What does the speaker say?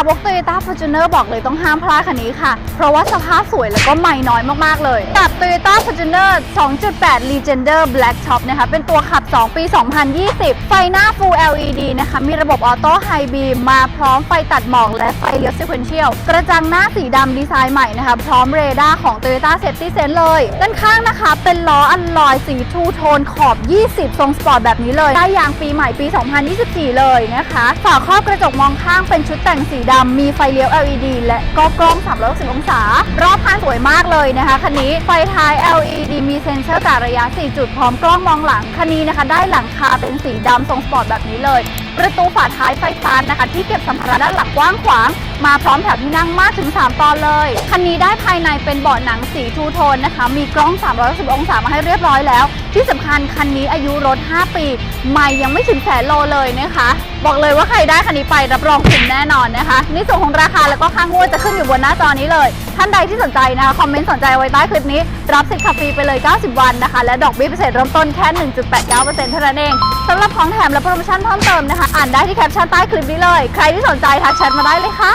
าวก Toyota Fortuner บอกเลยต้องห้ามพลาดคันนี้ค่ะ เพราะว่าสภาพสวยแล้วก็ไม่น้อยมาก ๆ เลย กับ Toyota Fortuner 2.8 Legender Black Top นะคะ เป็นตัวขับ 2 ปี 2020 ไฟหน้า Full LED นะคะ มีระบบออโต้ไฮบีมมาพร้อมไฟตัดหมอกและไฟเลี้ยว Sequential กระจังหน้าสีดำดีไซน์ใหม่นะคะ พร้อมเรดาร์ของ Toyota Safety Sense เลย ด้านข้างนะคะ เป็นล้ออัลลอยสีทูโทนขอบ 20 ทรงสปอร์ตแบบนี้เลย ได้ยางปีใหม่ปี 2024 เลยนะคะ ฝาครอบกระจกมองข้างเป็นชุดแต่งสีดำมีไฟเลี้ยว LED และก็กล้อง 360 องศา รอบคันสวยมากเลยนะคะคันนี้ไฟท้าย LED มีเซ็นเซอร์กะระยะ 4 จุดพร้อมกล้องมองหลังคันนี้นะคะได้หลังคาเป็นสีดำทรงสปอร์ตแบบนี้เลย ประตูฝาท้ายไฟฟ้านะคะ ที่เก็บสัมภาระด้านหลังกว้างขวาง มาพร้อมแถวที่นั่งมากถึง 3 ตอนเลย คันนี้ได้ภายในเป็นเบาะหนังสีทูโทนนะคะ มีกล้อง 360 องศามาให้เรียบร้อยแล้ว ที่สำคัญคันนี้อายุรถ 5 ปี ไม่ยังไม่ถึงแสนโลเลยนะคะ บอกเลยว่าใครได้คันนี้ไปรับรองคุ้มแน่นอนนะคะ ในส่วนของราคาแล้วก็ค่างวดจะขึ้นอยู่บนหน้าจอนี้เลย ท่านใดที่สนใจนะคะคอมเมนต์สนใจไว้ใต้คลิปนี้ รับสิทธิ์ขับฟรีไปเลย 90 วันนะคะ และดอกเบี้ยพิเศษเริ่มต้นแค่ 1.89%เท่านั้นเองสำหรับของแถมและโปรโมชั่นเพิ่มเติมนะคะ อ่านได้ที่แคปชั่นใต้คลิปนี้เลย ใครที่สนใจทักแชทมาได้เลยค่ะ